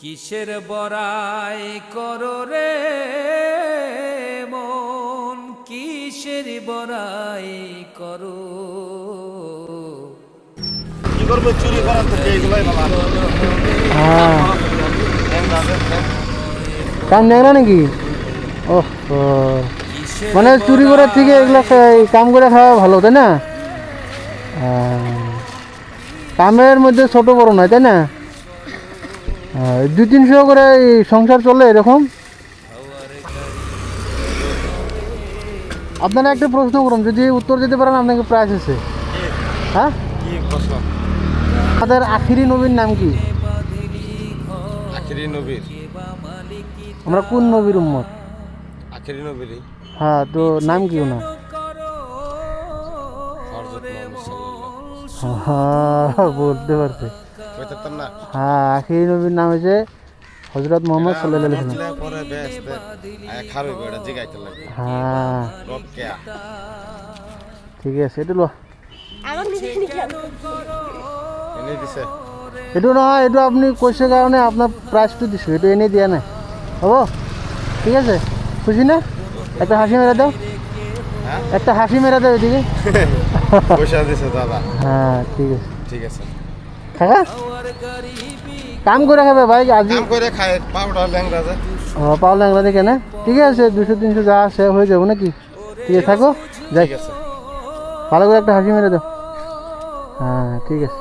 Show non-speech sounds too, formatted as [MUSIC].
কিসের বড়াই করো রে মন? কিসের বড়াই করো? কি করব? চুরি করার এইগুলোই হ্যাঁ। কাম নাকি? ও। মানে চুরি করার থেকে এগুলো কাম করে খাওয়া ভালো তাই না। কামের মধ্যে ছোট বড় নয় তাই না? দুই তিনশো করে সংসার চলে এরকম? আপনারা একটা প্রশ্ন করুন যদি উত্তর দিতে পারেন আপনাকে প্রাইজ আছে। হ্যাঁ? আমাদের আখিরি নবীর নাম কি? আখেরি নবীর? আমরা কোন নবীর উম্মত? আখেরি নবীর হ্যাঁ তো নাম কি ওনার? হ্যাঁ বলতে পারছে। হ্যাঁ আখিরি নবীর নাম হচ্ছে হজরত মোহাম্মদ সাল্লাহ হ্যাঁ। ঠিক আছে এটা লো। এনে এইটো নহয় এইটো আপুনি কৈছে কাৰণে আপোনাৰ প্ৰাইচটো দিছোঁ এইটো এনেই দিয়া নাই হ'ব? ঠিক আছে? খুশি না? একটা হাসি মেরে দাও। হ্যাঁ? একটা হাসি মেরে দাও এদিকে। [LAUGHS] হ্যাঁ ঠিক আছে। ঠিক আছে। থাকা কাম করে খাবে ভাই আজি? কাম করে খায় পাউডার ও পাও ল্যাংলা দেখে না? ঠিক আছে দুশো তিনশো যা আছে হয়ে যাব নাকি? ঠিক আছে থাকো যাই। ভালো করে একটা হাসি মেরে দাও। হ্যাঁ ঠিক আছে।